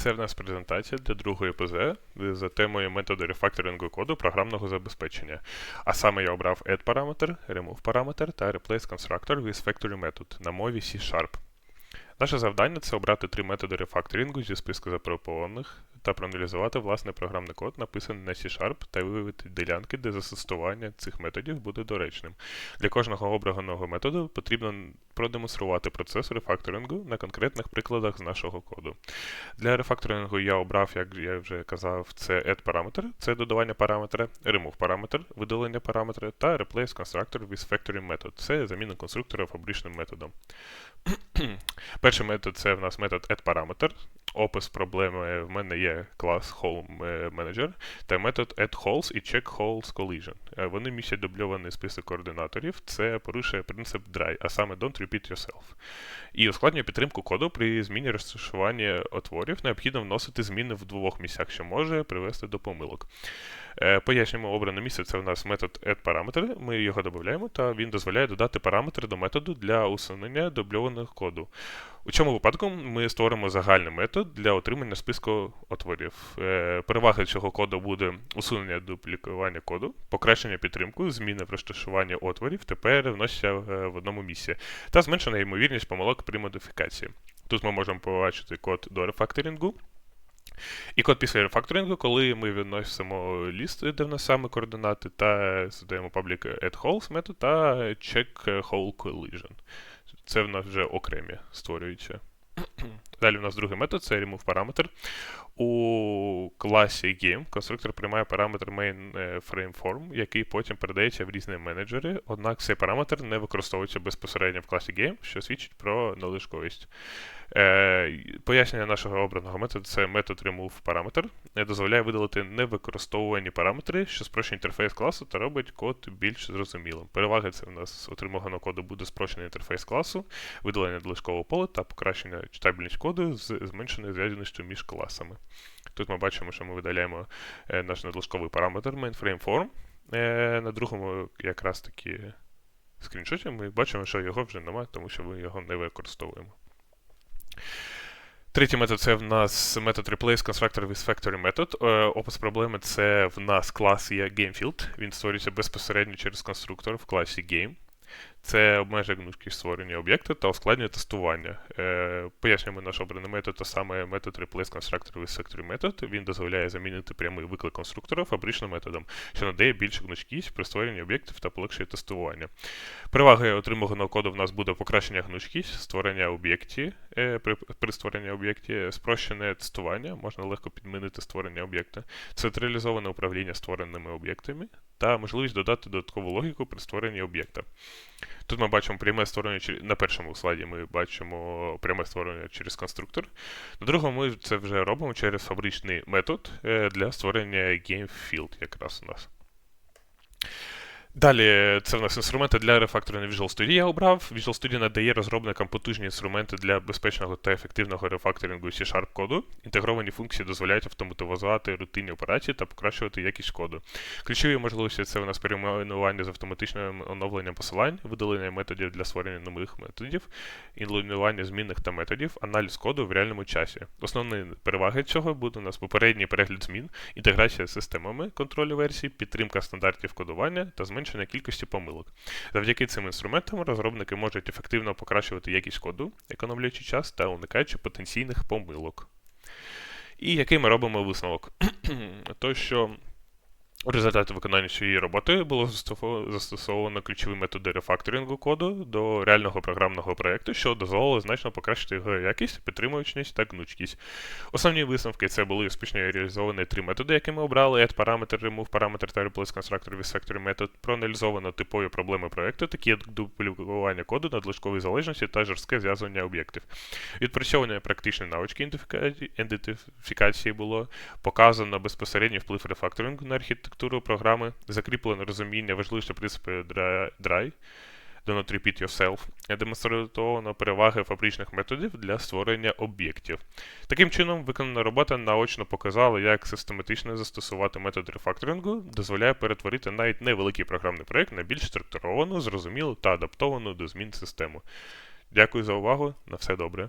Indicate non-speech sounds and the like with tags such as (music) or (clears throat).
Це в нас презентація для другої ПЗ за темою методу рефакторингу коду програмного забезпечення. А саме я обрав add параметр, remove параметр та replace constructor with factory method на мові C-Sharp. Наше завдання це обрати три методи рефакторингу зі списку запропонованих та проаналізувати власний програмний код, написаний на C-Sharp, та виявити ділянки, де застосування цих методів буде доречним. Для кожного обраного методу потрібно продемонструвати процес рефакторингу на конкретних прикладах з нашого коду. Для рефакторингу я обрав, як я вже казав, це add параметр, це додавання параметра, remove параметр, видалення параметра та replace constructor with factory method. Це заміна конструктора фабричним методом. (clears throat) Перший метод це в нас метод addParameter. Опис проблеми в мене є клас Home Manager та метод addHoles і checkHoles collision. Е, Вони містять дубльований список координаторів. Це порушує принцип dry, а саме don't repeat yourself. І ускладнює підтримку коду при зміні розташування отворів. Необхідно вносити зміни в двох місцях, що може привести до помилок. Е, Пояснюємо обране місце, це у нас метод addParameter, Ми його додаємо, та він дозволяє додати параметри до методу для усунення дубльованого коду. У цьому випадку ми створимо загальний метод для отримання списку отворів. Е, Переваги цього коду буде усунення дуплікування коду, покращення підтримку, зміни в розташуванні отворів тепер вносяться е, в одному місці, та зменшена ймовірність помилок при модифікації. Тут ми можемо побачити код до рефакторингу. І код після рефакторингу, коли ми відносимо ліст, де в нас саме координати, та задаємо public addHoles метод та check hole collision. Це в нас вже окремі створюються. Далі в нас другий метод це remove параметр. У класі Game конструктор приймає параметр main який потім передається в різні менеджери, однак цей параметр не використовується безпосередньо в класі Game, що свідчить про належковість. Е, Пояснення нашого обраного методу це метод remove параметр, дозволяє видалити невикористовувані параметри, що спрощує інтерфейс класу та робить код більш зрозумілим. Переваги це в нас отриманого коду буде спрощений інтерфейс класу, видалення длижкового поля та покращення читабельність коду з зменшеною зв'язаністю між класами. Тут ми бачимо, що ми видаляємо е, наш надлишковий параметр mainFrameForm. Е, на другому якраз таки скріншоті ми бачимо, що його вже немає, тому що ми його не використовуємо. Третій метод це в нас метод Replace Constructor with Factory. Е, опис проблеми це в нас клас є GameField. Він створюється безпосередньо через конструктор в класі Game. Це обмежує гнучкість створення об'єкту та ускладнює тестування. Е, Пояснюємо наш обраний метод, а саме метод Replace Constructor with Factory Method. Він дозволяє замінити прямий виклик конструктора фабричним методом, що надає більшу гнучкість при створенні об'єктів та полегшує тестування. Перевагою отриманого коду в нас буде покращення гнучкість, створення об'єктів е, при, при створенні об'єктів, спрощене тестування, можна легко підмінити створення об'єкта, централізоване управління створеними об'єктами та можливість додати додаткову логіку при створенні об'єкта. Тут ми бачимо пряме створення на першому слайді ми бачимо пряме створення через конструктор. На другому ми це вже робимо через фабричний метод е, для створення GameField якраз у нас. Далі це в нас інструменти для рефакторення Visual Studio я обрав. Visual Studio надає розробникам потужні інструменти для безпечного та ефективного рефакторингу C-Sharp коду. Інтегровані функції дозволяють автоматизувати рутинні операції та покращувати якість коду. Ключові можливості це у нас перейменування з автоматичним оновленням посилань, видалення методів для створення нових методів, інлінування змінних та методів, аналіз коду в реальному часі. Основні переваги цього буде у нас попередній перегляд змін, інтеграція з системами контролю версій, підтримка стандартів кодування та зменшення зменшення кількості помилок. Завдяки цим інструментам розробники можуть ефективно покращувати якість коду, економлюючи час та уникаючи потенційних помилок. І який ми робимо висновок? (clears throat) То, що у результаті виконання цієї роботи було застосовано ключові методи рефакторингу коду до реального програмного проєкту, що дозволило значно покращити його якість, підтримувачність та гнучкість. Основні висновки це були успішно реалізовані три методи, які ми обрали: add параметр, remove параметр та replace constructor with factory метод. Проаналізовано типові проблеми проєкту, такі як дублікування коду, надлишкові залежності та жорстке зв'язування об'єктів. Відпрацьовування практичні навички ідентифікації було показано безпосередній вплив рефакторингу на архітектуру архітектуру програми, закріплено розуміння важливіших принципів DRY, Do not repeat yourself, демонстровано переваги фабричних методів для створення об'єктів. Таким чином, виконана робота наочно показала, як систематично застосувати метод рефакторингу дозволяє перетворити навіть невеликий програмний проєкт на більш структуровану, зрозумілу та адаптовану до змін систему. Дякую за увагу. На все добре.